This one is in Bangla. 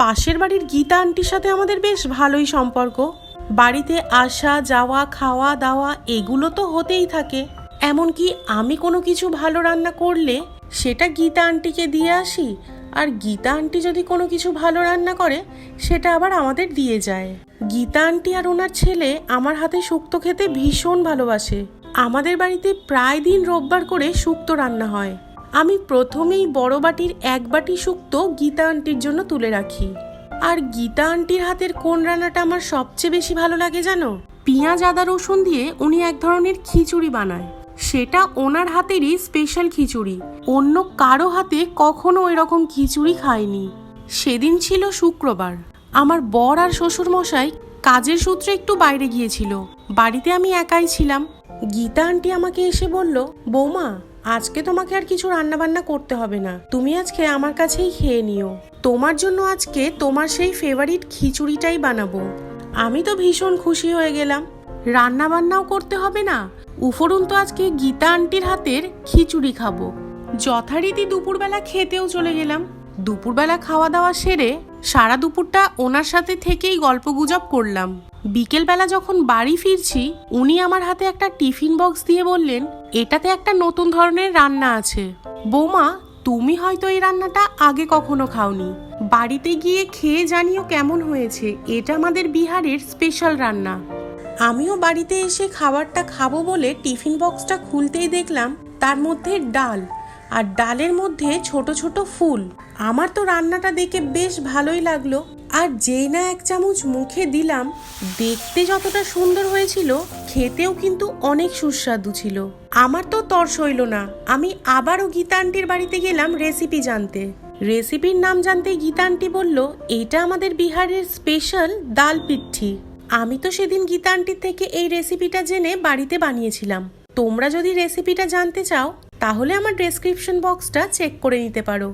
পাশের বাড়ির গীতা আন্টির সাথে আমাদের বেশ ভালোই সম্পর্ক। বাড়িতে আসা, যাওয়া, খাওয়া, দাওয়া এগুলো তো হতেই থাকে। এমনকি আমি কোনো কিছু ভালো রান্না করলে সেটা গীতা আন্টিকে দিয়ে আসি আর গীতা আন্টি যদি কোনো কিছু ভালো রান্না করে, সেটা আবার আমাদের দিয়ে যায়। গীতা আন্টি আর ওনার ছেলে আমার হাতে শুক্তো খেতে ভীষণ ভালোবাসে। আমাদের বাড়িতে প্রায় দিন রোববার করে শুক্তো রান্না হয়। আমি প্রথমেই বড় বাটির এক বাটি শুক্তো গীতা আন্টির জন্য তুলে রাখি। আর গীতা আন্টির হাতের কোন রান্নাটা আমার সবচেয়ে বেশি ভালো লাগে জানো? পেঁয়াজ, আদা, রসুন দিয়ে উনি এক ধরনের খিচুড়ি বানায়। সেটা ওনার হাতেরই স্পেশাল খিচুড়ি। অন্য কারও হাতে কখনো এরকম খিচুড়ি খায়নি। সেদিন ছিল শুক্রবার। আমার বর আর শ্বশুর মশাই কাজের সূত্রে একটু বাইরে গিয়েছিল। বাড়িতে আমি একাই ছিলাম। গীতা আন্টি আমাকে এসে বলল, বৌমা আজকে তোমাকে আর কিছু রান্না বান্না করতে হবে না। তুমি আজকে আমার কাছেই খেয়ে নিও। তোমার জন্য আজকে তোমার সেই ফেভারিট খিচুড়িটাই বানাবো। আমি তো ভীষণ খুশি হয়ে গেলাম। রান্না বান্নাও করতে হবে না। উফরুন তো আজকে গীতা আন্টির হাতের খিচুড়ি খাব। যথারীতি দুপুরবেলা খেতেও চলে গেলাম। দুপুরবেলা খাওয়া দাওয়া সেরে সারা দুপুরটা ওনার সাথে থেকেই গল্প গুজব করলাম। বিকেলবেলা যখন বাড়ি ফিরছি, উনি আমার হাতে একটা টিফিন বক্স দিয়ে বললেন, এটাতে একটা নতুন ধরনের রান্না আছে। বৌমা, তুমি হয়তো এই রান্নাটা আগে কখনো খাওনি। বাড়িতে গিয়ে খেয়ে জানিও কেমন হয়েছে। এটা আমাদের বিহারের স্পেশাল রান্না। আমিও বাড়িতে এসে খাবারটা খাব বলে টিফিন বক্সটা খুলতেই দেখলাম, তার মধ্যে ডাল আর ডালের মধ্যে ছোট ছোট ফুল। আমার তো রান্নাটা দেখে বেশ ভালোই লাগল। আর যেই না এক চামচ মুখে দিলাম, দেখতে যতটা সুন্দর হয়েছিল, খেতেও কিন্তু অনেক সুস্বাদু ছিল। আমার তো তর্স হইল না। আমি আবারও গীতা আন্টির বাড়িতে গেলাম রেসিপি জানতে। রেসিপির নাম জানতেই গীতা আন্টি বলল এটা আমাদের বিহারের স্পেশাল দাল পিঠি। আমি তো সেদিন গীতা আন্টির থেকে এই রেসিপিটা জেনে বাড়িতে বানিয়েছিলাম। তোমরা যদি রেসিপিটা জানতে চাও তাহলে আমার ডেসক্রিপশন বক্সটা চেক করে নিতে পারো।